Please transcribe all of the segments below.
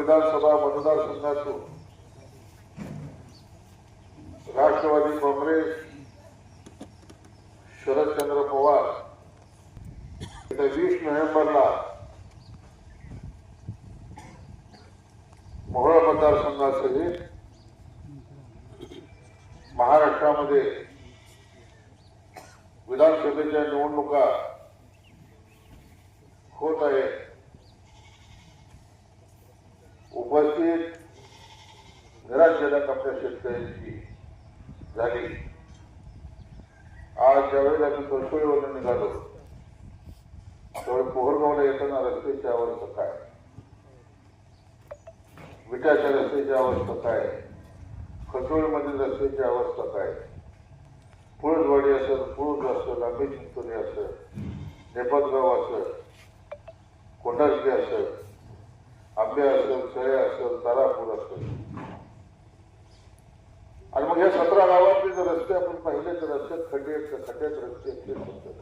विधानसभा मतदारसंघातून राष्ट्रवादी काँग्रेस शरदचंद्र पवार वीस नोव्हेंबरला मोहळा मतदारसंघासाठी महाराष्ट्रामध्ये विधानसभेच्या निवडणुका होत आहेत. उपस्थित निराशजनक आपल्या शेतकऱ्यांची झाली. आज ज्यावेळेला आम्ही कसोळीवरून निघालो त्यावेळी पोहरगावला येताना रस्त्याची अवस्था काय? विटाच्या रस्त्याची अवस्था काय? खचोळीमधील रस्त्याची अवस्था काय? पुळजवाडी असेल पुळूज असेल आंबे चिंचोली असेल नेपाळगाव असेल कोंडाशी असेल आंबे असेल सळे असेल तारापूर असेल. आणि मग या सतरा गावातले जर रस्ते आपण पाहिले तर रस्त्यात खड्डे खड्ड्यात रस्ते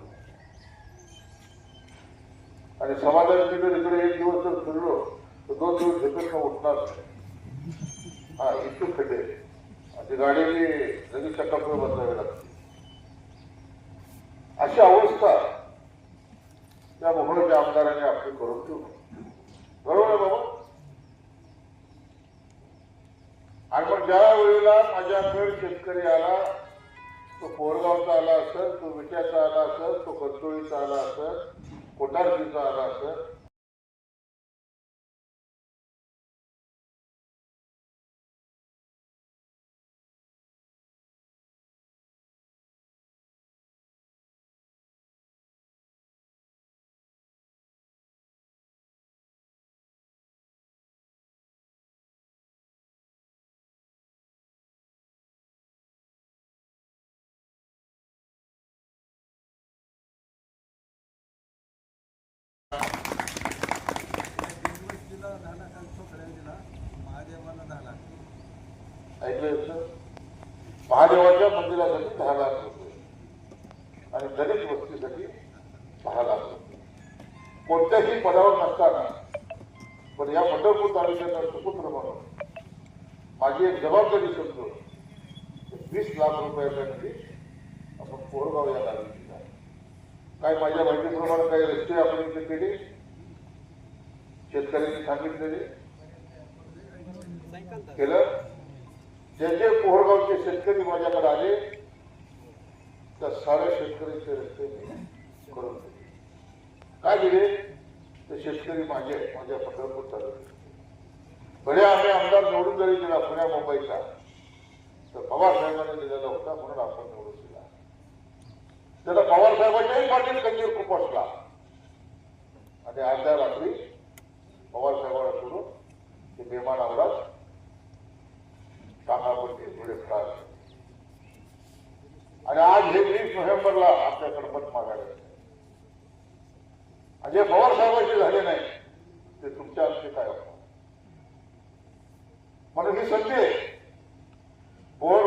आणि समाजात तिकडे तिकडे इकडे एक दिवस जर फिरलो तर दोन दिवस झेपेत उठणार. हा इतके खड्डे. आणि ती गाडीने लगेच चक्कापुर लागते. अशी अवस्था त्या मोहळच्या आमदारांनी आपली करून ठेवली. बरोबर आहे बाबा? आणि मग ज्या वेळेला माझ्याकडे शेतकरी आला तो पोरगावचा आला असेल तो विट्याचा आला असेल तो कचोळीचा आला असेल कोठारजीचा आला असेल ऍड्रेस महादेवाच्या मंदिरासाठी दहा लाख रुपये. आणि दलित वस्तीसाठी दहा लाख रुपये. कोणत्याही पदावर नसताना पण या पंढरपूर तालुक्याचा सुपुत्र म्हणून माझी एक जबाबदारी समजून वीस लाख रुपयाचा निधी आपण कोरगाव या गावी काय माझ्या माहितीप्रमाणे काही रस्ते आपण इथे केले? शेतकऱ्यांनी सांगितलेले? केलं? जे जे पोहरगावचे शेतकरी माझ्याकडे आले त्या साऱ्या शेतकऱ्यांचे रस्ते मी करून दिले. काय दिले? ते शेतकरी माझे माझ्या पंढरपूर चालत भले आम्ही आमदार निवडून जरी दिला पुण्या मुंबईचा तर पवार साहेबांनी दिलेला होता म्हणून आपण निवडून दिला. त्याला पवारसाहेबांच्याही पाटील कंजीर असला. आणि अर्ध्या रात्री पवारसाहेबांना सोडून ते बेमान आवडात टाकापट्टी थोडे त्रास. आणि आज हे वीस नोव्हेंबरला आपल्याकडे मत मागायला आणि जे पवार साहेबांचे झाले नाही ते तुमच्या आमचे काय होणार? म्हणून ही संधी आहे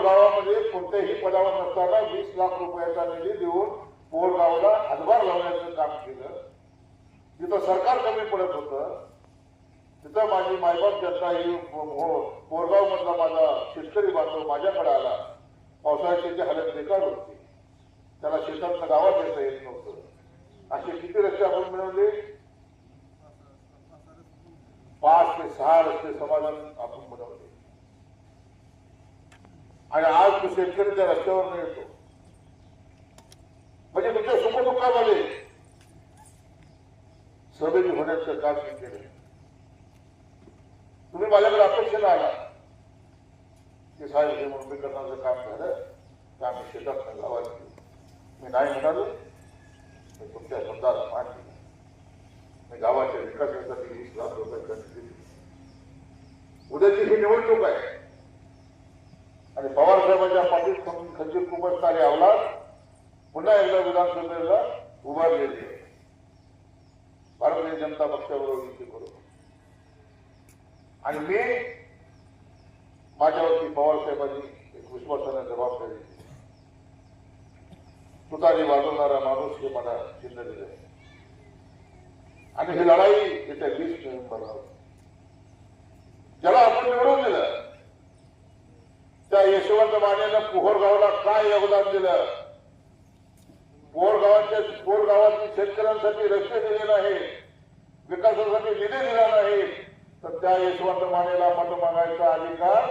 गावामध्ये कोणत्याही पदावर नसताना वीस लाख रुपयाचा निधी देऊन पोर गावाला हातभार लावण्याचं काम केलं. तिथं सरकार कमी पडत होतं तिथं माझी मायबाप जनता ही पोरगाव मधला माझा शेतकरी बांधव माझ्याकडे आला. पावसाळ्यात त्याची हालत बेकार होती. त्याला शेतातनं गावात येता येत नव्हतं. असे किती रस्ते आपण मिळवले? पाच ते सहा रस्ते समाधान आपण बनवले. आणि आज तो शेतकरी त्या रस्त्यावर येतो म्हणजे तुमच्या सुखदुःखामध्ये सहभागी होण्याचं काम मी केलं तुम्ही माझ्याकडे अपेक्षेला आला की साहेब हे मुंबईकरणाचं काम झालं. तर आम्ही शेतात गावात मी नाही म्हणालो. मी तुमच्या शब्दाला मान दिली मी गावाच्या विकासासाठी वीस लाख रुपये खर्च दिले उद्याची ही निवडणूक आहे. आणि पवार साहेबांच्या पाठीत खंजीर कुंभस्थाने अवलाद पुन्हा एकदा विधानसभेला उभारलेली आहे. भारतीय जनता पक्षाबरोबर युती करू आणि मी माझ्यावरती पवारसाहेबांनी एक विश्वासाने जबाबदारी तुतारी वाजवणारा माणूस हे मला चिन्ह दिलं. आणि ही लढाई येत्या वीस नोव्हेंबरला ज्याला आपण निवडून दिलं त्या यशवंत मानेनं पोहरगावला काय योगदान दिलं? पोर गावाच्या शेतकऱ्यांसाठी रस्ते दिले नाहीत विकासासाठी निधी दिला नाही तर त्या यशवंत मानेला मत मागायचा अधिकार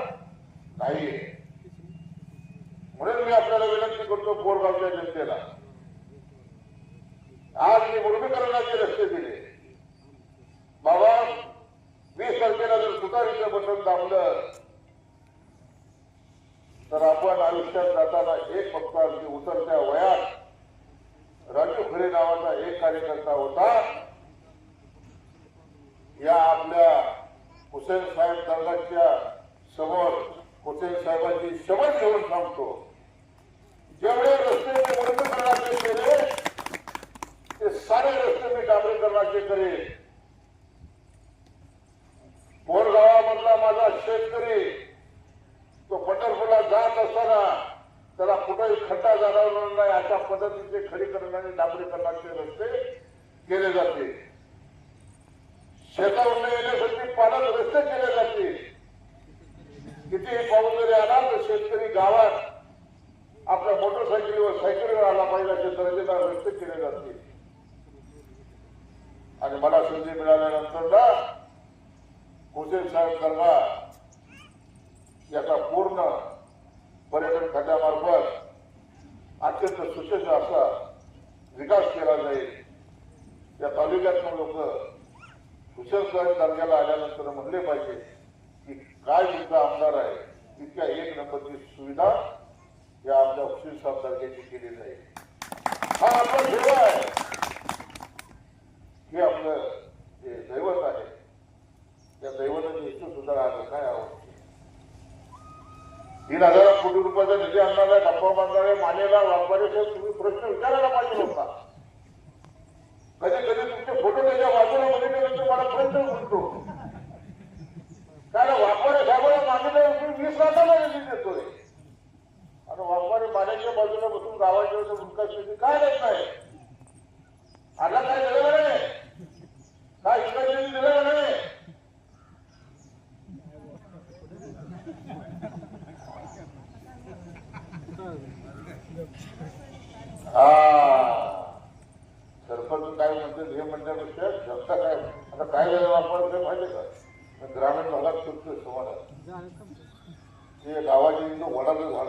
नाहीये. म्हणून मी आपल्याला विनंती करतो कोरगावच्या जनतेला. आज मी मुरमीकरणाचे रस्ते दिले. बाबा वीस तारखेला जर तुतारीचं बटन दाबलं तर आपण आयुष्यात जाताना एक फक्त अगदी उतरत्या वयात राजू खरे नावाचा एक कार्यकर्ता होता. या आपल्या हुसेन साहेब दर्गाच्या समोर हुसेन साहेबांची शपथ घेऊन सांगतो. जेवढे रस्ते मी मुरमीकरणाचे केले ते सारे रस्ते मी डांबरीकरणाचे करेन. बोरगावामधला माझा शेतकरी तो पंढरपूरला जात असताना त्याला कुठेही खड्डा जाणार नाही अशा पद्धतीचे खडीकरण आणि डांबरीकरणाचे रस्ते केले जाते. शेतावरून येण्यासाठी पाण्यात रस्ते केले जाते कितीही पाऊस जरी आला तर शेतकरी गावात आपल्या मोटरसायकलीवर सायकलीवर आला पाहिजे असे दर्जेदार रस्ते केले जाते आणि मला संधी मिळाल्यानंतर ना हुसेन साहेब दर्गा याचा पूर्ण पर्यटन खात्यामार्फत अत्यंत सुशेष असा विकास केला जाईल. या तालुक्यातून लोक हुसेन साहेब दर्ग्याला आल्यानंतर म्हणले पाहिजे की काय तुमचा आमदार आहे इतक्या एक नंबरची सुविधा या आमच्या हुसेन साहेब दर्ग्याची केली जाईल हा आपला सेवा आहे. हे आपलं जे दैवत आहे त्या दैवताची इच्छू सुद्धा आज काय आवडते तीन हजार कोटी रुपयाचा निधी आणणारा गप्पा बांधणारे मानेला वापरे तुम्ही प्रश्न विचारायला पाहिजे होता. कधी कधी तुमचे फोटो त्याच्या बाजूला बघितल्यानंतर उठतो कारण वापरे सगळं मागितलं तुम्ही वीस लाखाला निधी देतोय. आणि वापरे पाण्याच्या बाजूला बसून गावाच्या विकास शेती काय देत नाही? आला काय दिलं का नाही? काय इतका शेती दिलं का नाही? हा. सरपंच काय म्हणतात हे म्हणण्यापेक्षा जनता काय आता काय वेळेला ते माहिती का? ग्रामीण भागात सुटतो समाजात ते गावाच्या इथं वडाचं झाड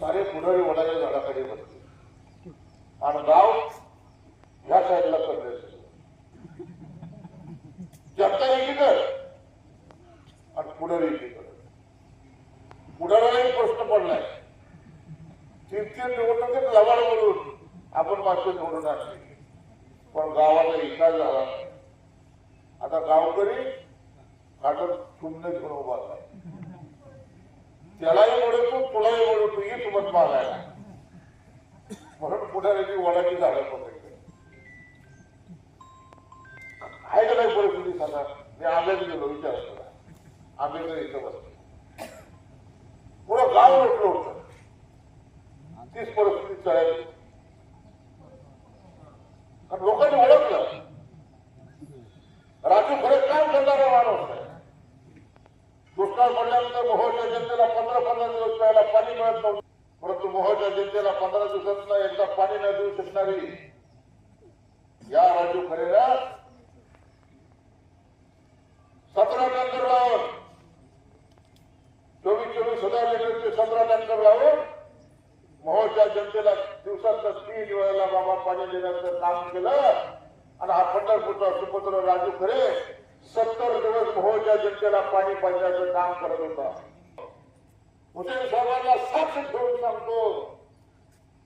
सारे पुढारी वडाच्या झाडाखाली बसते आणि गाव ह्या साईडला करले जनता एकीकडे आणि पुढारी एकीकडे. पुढाऱ्यालाही प्रश्न पडलाय. तीन तीन निवडणुकीत लवाड म्हणून आपण मागचं निवडून आणली. पण गावाला विकास झाला. आता गावकरी काटत तुमने घेऊन उभा त्यालाही ओळखतो तुलाही ओळखतो ही मत मागायला. म्हणून पुढाऱ्याची वडाची झाडं पकडली. आहे का नाही परिस्थिती सांगा? मी आंब्यात गेलो विचार करा. आंबेकर इथं बसतो पुढं गाव लोटलं होतं. तीच परिस्थिती चढायची आणि लोकांनी ओळखलं. राजू खरे काम करणारा माणूस आहे? दुष्काळ पडल्यानंतर मोहोळच्या जनतेला पंधरा पंधरा दिवस प्यायला पाणी मिळत नव्हतं. परंतु मोहोळच्या जनतेला पंधरा दिवसात एकदा पाणी न देऊ शकणारी या राजू खरेला सतरा टँकर लावून चोवीस चोवीस हजार लिटरचे सतरा टँकर लावून मोहोळच्या जनतेला दिवसात तीन वेळेला बाबा पाणी देण्याचं काम केलं. आणि हा पंढरपूरचा सुपुत्र राजू खरे सत्तर दिवस मोहोळच्या जनतेला पाणी पाजण्याचं काम करत होता. हुसेन साहेबांना साक्ष ठेवून सांगतो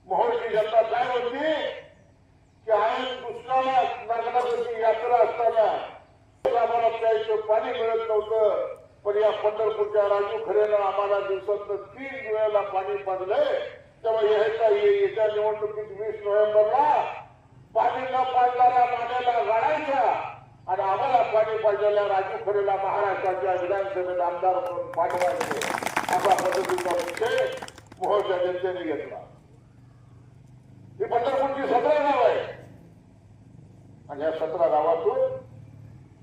मोहोळची जनता काय म्हणते? की आई दुष्काळात नागनाथाची यात्रा असताना आम्हाला प्यायचं पाणी मिळत नव्हतं पण या पंढरपूरच्या राजू खरेनं आम्हाला दिवसात तीन वेळेला पाणी पाजलंय. तेव्हा येत्या येत्या निवडणुकीत वीस नोव्हेंबरला पाणी न पाडणाऱ्या मान्याला गाडायचा आणि आम्हाला पाणी पाडलेल्या राजू खरेला महाराष्ट्राच्या विधानसभेत आमदार म्हणून पाठवायचे. असा पद्धतीचा विषय मोहच्या जनतेने घेतला. ही पंढरपूरची सतरा गाव आहे आणि या सतरा गावातून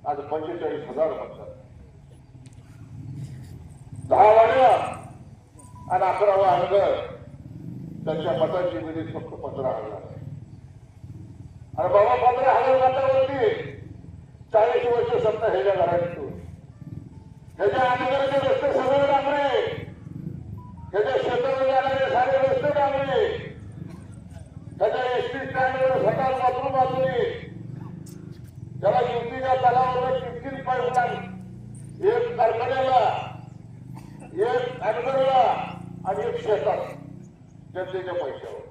आज पंचेचाळीस हजार म्हणतात दहा वाड्या आणि अकरावा अंगर त्याच्या मताची निधी फक्त पंधरा हजार आणि बाबा पंधरा हजार मतावरती. चाळीस वर्ष सत्ता ह्याच्या घरात ह्याच्या अलीकडचे रस्ते सगळे डांबरे. ह्याच्या शेतामध्ये जाणारे सारे रस्ते डांबरे. त्याच्या एस टी स्टँडवर सकाळ बाथरूम बाजूने त्याला युतीच्या तलावर तीन तीन एक कारखान्याला एक अनगरला आणि एक शेतात. जनतेच्या पैशावर.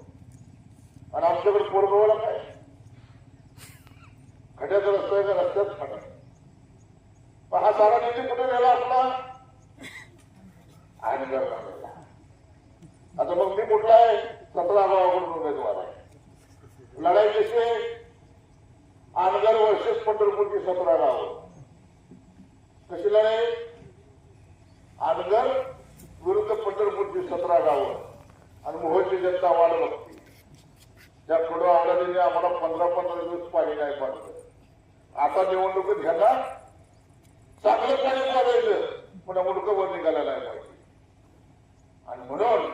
आणि आमच्याकडे पोरगवला काय खड्याचा रस्ता आहे का? रस्त्यात खडा. पण हा सारा निधी कुठे गेला आपला आणि आता मग मी कुठला आहे? सतरा गावाकडून उमेदवार आहे लढाई कशी आहे? आमदार वर्षच पंढरपूरची सतरा गाव कशी लढाई अनगर विरुद्ध पंढरपूरची सतरा गावं आणि मोहची जनता वाढ बघते. त्या कडू आवडाने आम्हाला पंधरा पंधरा दिवस पाणी नाही पाडलं आता निवडणूक घ्यायला चांगलं पाणी पाडायचं पण मुडकं वर निघायला नाही पाहिजे. आणि म्हणून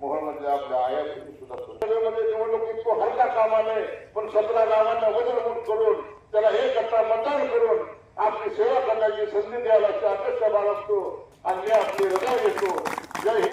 मोहनमध्ये आपल्या आया सुद्धा सगळ्यामध्ये निवडणुकीत तो हलका कामा नये पण सतरा गावांना वजनमुट करून त्याला एक गट्टा मतदान करून आपली सेवा करण्याची संधी द्यायला अपेक्षा बाळगतो आणि मी आपली हृदय येतो जय हिंद.